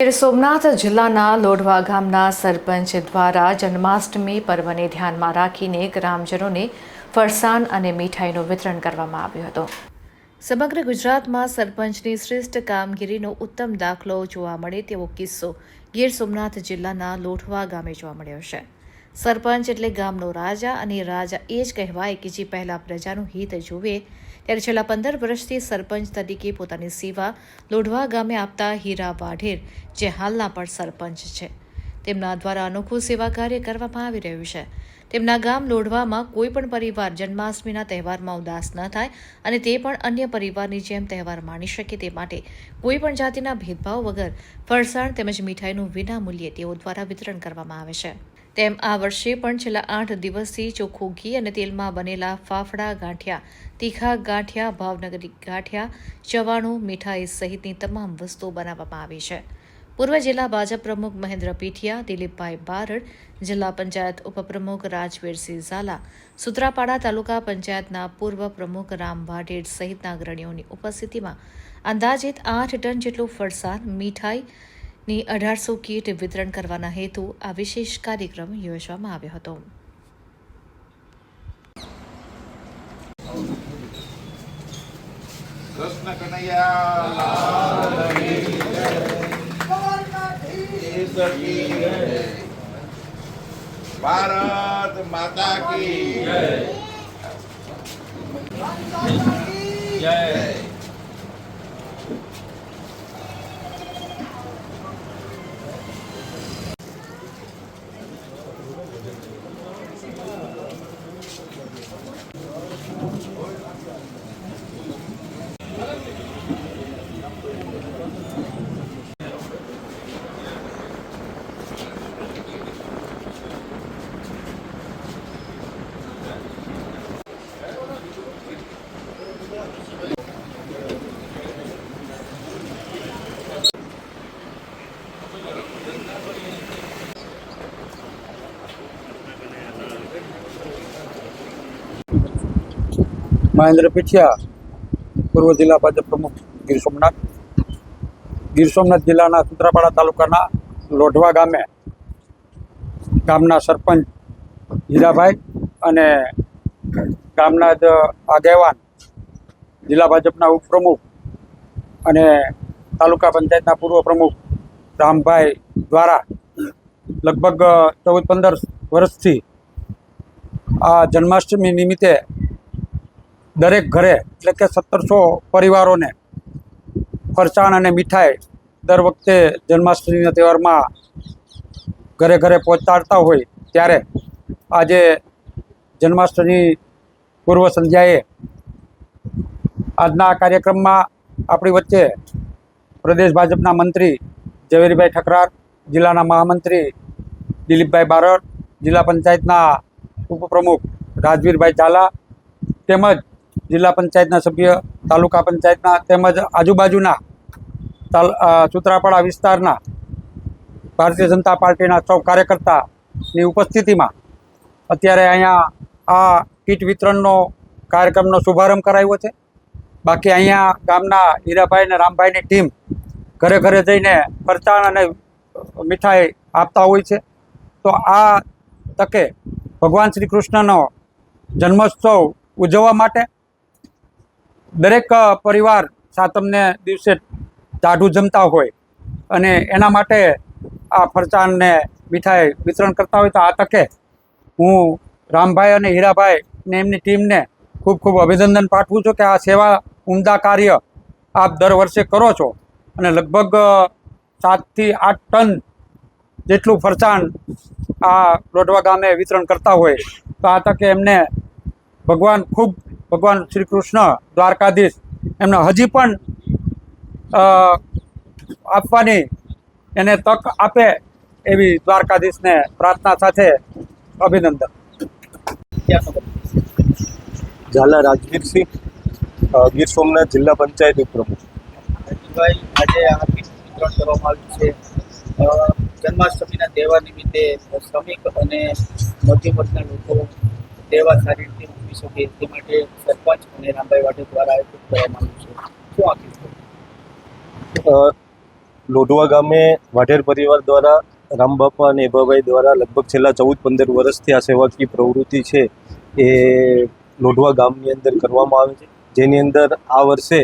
ગીર સોમનાથ જિલ્લાના લોઢવા ગામના સરપંચ દ્વારા જન્માષ્ટમી પર્વને ધ્યાનમાં રાખીને ગ્રામજનોને ફરસાણ અને મીઠાઈનું વિતરણ કરવામાં આવ્યું હતું. સમગ્ર ગુજરાતમાં સરપંચની શ્રેષ્ઠ કામગીરીનો ઉત્તમ દાખલો જોવા મળે તેવો કિસ્સો ગીર સોમનાથ જિલ્લાના લોઠવા ગામે જોવા મળ્યો છે. સરપંચ એટલે ગામનો રાજા અને રાજા એ જ કહેવાય કે જે પહેલા પ્રજાનું હિત જુએ ત્યારે છેલ્લા પંદર વર્ષથી સરપંચ તરીકે પોતાની સેવા લોઢવા ગામે આપતા હીરા વાઢેર, જે હાલના પણ સરપંચ છે. તેમના દ્વારા અનોખું સેવા કાર્ય કરવામાં આવી રહ્યું છે. તેમના ગામ લોઢવામાં કોઈ પણ પરિવાર જન્માષ્ટમીના તહેવારમાં ઉદાસ ન થાય અને તે પણ અન્ય પરિવારની જેમ તહેવાર માણી શકે તે માટે કોઈ પણ જાતિના ભેદભાવ વગર ફરસાણ તેમજ મીઠાઈનું વિના મૂલ્યે તેઓ દ્વારા વિતરણ કરવામાં આવે છે. તેમ આ વર્ષે પણ છેલ્લા આઠ દિવસથી ચોખ્ખું ઘી અને તેલમાં બનેલા ફાફડા ગાંઠિયા, તીખા ગાંઠિયા, ભાવનગરી ગાંઠિયા, ચવાણું, મીઠાઈ સહિતની તમામ વસ્તુઓ બનાવવામાં આવી છે. પૂર્વ જિલ્લા ભાજપ પ્રમુખ મહેન્દ્ર પીઠિયા, દિલીપભાઈ બારડ, જિલ્લા પંચાયત ઉપપ્રમુખ રાજવીરસિંહ ઝાલા, સુત્રાપાડા તાલુકા પંચાયતના પૂર્વ પ્રમુખ રામ ભાડેડ સહિતના અગ્રણીઓની ઉપસ્થિતિમાં અંદાજિત આઠ ટન જેટલું ફરસાણ મીઠાઈની અઢારસો કીટ વિતરણ કરવાના હેતુ આ વિશેષ કાર્યક્રમ યોજવામાં આવ્યો હતો. કૃષ્ણ કનૈયા ભારત માતા કી મહેન્દ્ર પીઠિયા, પૂર્વ જિલ્લા ભાજપ પ્રમુખ ગીર સોમનાથ. ગીર સોમનાથ જિલ્લાના સુત્રાપાડા તાલુકાના લોઢવા ગામે ગામના સરપંચ હીરાભાઈ અને ગામના જ આગેવાન જિલ્લા ભાજપના ઉપપ્રમુખ અને તાલુકા પંચાયતના પૂર્વ પ્રમુખ રામભાઈ દ્વારા લગભગ ચૌદ પંદર વર્ષથી આ જન્માષ્ટમી નિમિત્તે દરેક ઘરે, એટલે કે સત્તરસો પરિવારોને ફરસાણ અને મીઠાઈ દર વખતે જન્માષ્ટમીના તહેવારમાં ઘરે ઘરે પહોંચાડતા હોય ત્યારે આજે જન્માષ્ટમી પૂર્વ સંધ્યાએ આજના આ કાર્યક્રમમાં આપણી વચ્ચે પ્રદેશ ભાજપના મંત્રી ઝવેરીભાઈ ઠકરાર, જિલ્લાના મહામંત્રી દિલીપભાઈ બારડ, જિલ્લા પંચાયતના ઉપપ્રમુખ રાજવીરભાઈ ઝાલા તેમજ જિલ્લા પંચાયતના સભ્ય, તાલુકા પંચાયતના તેમજ આજુબાજુના તાલ સુત્રાપાડા વિસ્તારના ભારતીય જનતા પાર્ટીના સૌ કાર્યકર્તાની ઉપસ્થિતિમાં અત્યારે અહીંયા આ કીટ વિતરણનો કાર્યક્રમનો શુભારંભ કરાયો છે. બાકી અહીંયા ગામના હીરાભાઈ અને રામભાઈની ટીમ ઘરે ઘરે જઈને ફરસાણ અને મીઠાઈ આપતા હોય છે. તો આ તકે ભગવાન શ્રી કૃષ્ણનો જન્મોત્સવ ઉજવવા માટે દરેક પરિવાર સાતમને દિવસે ટાઢું જમતા હોય અને એના માટે આ ફરસાણને મીઠાઈ વિતરણ કરતા હોય તો આ તકે હું રામભાઈ અને હીરાભાઈ ને એમની ટીમને ખૂબ ખૂબ અભિનંદન પાઠવું છું કે આ સેવા ઉમદા કાર્ય આપ દર વર્ષે કરો છો. અને લગભગ સાતથી આઠ ટન જેટલું ફરસાણ આ લોઢવા ગામે વિતરણ કરતા હોય તો આ તકે એમને ભગવાન ખૂબ ભગવાન શ્રી કૃષ્ણ દ્વારકાધીશ એમને હજી પણ આપવાની એને તક આપે એવી દ્વારકાધીશને પ્રાર્થના સાથે અભિનંદન. ઝાલા રાજવીરસિંહ ગીર સોમનાથ જિલ્લા પંચાયત ઉપપ્રમુખ આજે આ કરવામાં આવ્યું છે. જન્માષ્ટમીના તહેવાર નિમિત્તે શ્રમિક અને મધ્યમ વર્ગના લોકો તહેવાર સારી રીતે ઉજવી શકે તે માટે સરપંચ અને રામભાઈ વાટે દ્વારા આયોજિત કરવામાં આવ્યું છે. શું આખી લોઢવા ગામે વાઢેર પરિવાર દ્વારા રામબાપા અને એભાભાઈ દ્વારા લગભગ છેલ્લા ચૌદ પંદર વર્ષથી આ સેવાકીય પ્રવૃત્તિ છે એ લોઢવા ગામની અંદર કરવામાં આવે છે. જેની અંદર આ વર્ષે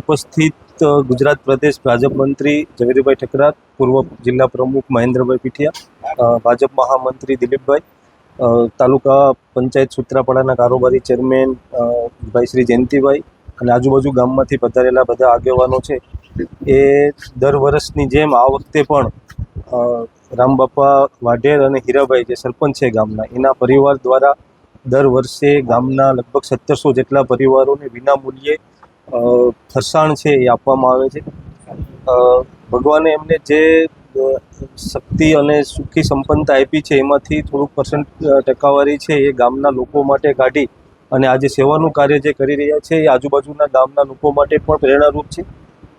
ઉપસ્થિત ગુજરાત પ્રદેશ ભાજપ મંત્રી ઝવેરીભાઈ ઠકરાર, પૂર્વ જિલ્લા પ્રમુખ મહેન્દ્રભાઈ પીઠિયા ભાજપ મહામંત્રી દિલીપભાઈ તાલુકા પંચાયત સૂત્રાપાડાના કારોબારી ચેરમેન ભાઈ શ્રી જયંતિભાઈ અને આજુબાજુ ગામમાંથી પધારેલા બધા આગેવાનો છે. એ દર વર્ષની જેમ આ વખતે પણ રામબાપા વાઢેર અને હીરાભાઈ જે સરપંચ છે ગામના, એના પરિવાર દ્વારા દર વર્ષે ગામના લગભગ સત્તરસો જેટલા પરિવારોને વિના મૂલ્યે ફરસાણ છે એ આપવામાં આવે છે. ભગવાને એમને જે શક્તિ અને સુખી સંપન્નતા આપી છે. એમાંથી થોડુંક પર્સન્ટ ટકાવારી છે એ ગામના લોકો માટે કાઢી અને આજે સેવાનું કાર્ય જે કરી રહ્યા છે એ આજુબાજુના ગામના લોકો માટે પણ પ્રેરણારૂપ છે.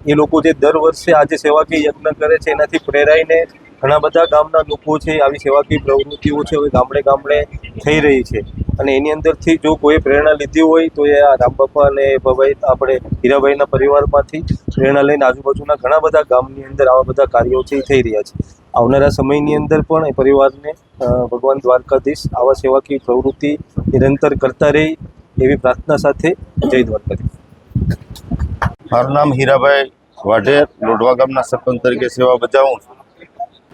એ લોકો જે દર વર્ષે આજે સેવાકીય યજ્ઞ કરે છે એનાથી પ્રેરાઈને ઘણા બધા ગામના લોકો છે આવી સેવાકીય પ્રવૃત્તિઓ છે હવે ગામડે ગામડે થઈ રહી છે. અને એની અંદરથી જો કોઈ પ્રેરણા લીધી હોય, તો એ આ રામબાપા અને ભાઈ આપણે હીરાભાઈના પરિવારમાંથી પ્રેરણા લઈને આજુબાજુના ઘણા બધા ગામની અંદર આવા બધા કાર્યો છે થઈ રહ્યા છે. આવનારા સમયની અંદર પણ એ પરિવારને ભગવાન દ્વારકાધીશ આવા સેવાકીય પ્રવૃત્તિ નિરંતર કરતા રહે એવી પ્રાર્થના સાથે જય દ્વારકાધીશ. મારું નામ હીરાભાઈ વાઢેર, લોઢવા ગામના સરપંચ તરીકે સેવા બજાવું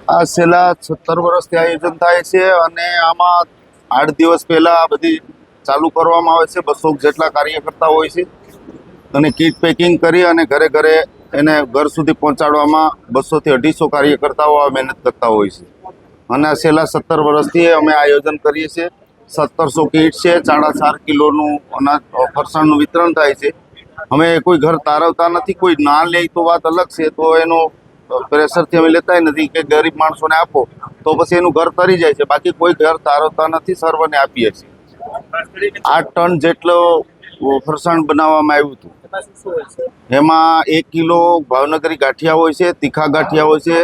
આ છેલ્લા સત્તર વર્ષથી આયોજન થાય છે અને આમાં આઠ દિવસ પહેલા આ બધી ચાલુ કરવામાં આવે છે, બસો જેટલા કાર્યકર્તા હોય છે. અને કીટ પેકિંગ કરી અને ઘરે ઘરે એને ઘર સુધી પહોંચાડવામાં બસોથી અઢીસો કાર્યકર્તાઓ આ મહેનત કરતા હોય છે. અને છેલ્લા સત્તર વર્ષથી અમે આયોજન કરીએ છીએ. સત્તરસો કીટ છે, સાડા ચાર કિલોનું અનાજ ફરસાણનું વિતરણ થાય છે. અમે કોઈ ઘર તારવતા નથી, કોઈ ના લે તો વાત અલગ છે, તો એનો પ્રેશરથી અમે લેતાય નથી. કે ગરીબ માણસોને આપો, તો પછી એનું ઘર તરી જાય છે. બાકી કોઈ ઘર તારવતા નથી, સર્વને આપીએ છીએ. આઠ ટન જેટલો ફરસાણ બનાવવામાં આવ્યું હતું. એમાં છે એક કિલો ભાવનગરી ગાંઠિયા હોય છે, તીખા ગાંઠિયા હોય છે,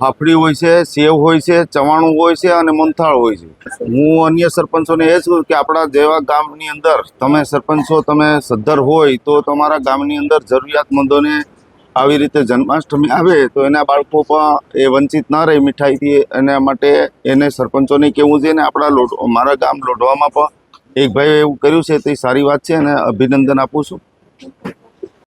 ફાફડી હોય છે, સેવ હોય છે, ચવાણું હોય છે અને મોનથાળ હોય છે. હું અન્ય સરપંચોને એ કહું કે આપણા જેવા ગામની અંદર તમે સરપંચો, તમે સદ્ધર હોય તો તમારા ગામની અંદર જરૂરિયાતમંદોને આવી રીતે જન્માષ્ટમી આવે તો એના બાળકો પણ એ વંચિત ના રહે મીઠાઈથી. એના માટે એને સરપંચોને કહેવું છે ને આપણા લોટ મારા ગામ લોઢવામાં પણ એક ભાઈએ એવું કર્યું છે, તે સારી વાત છે અને અભિનંદન આપું છું.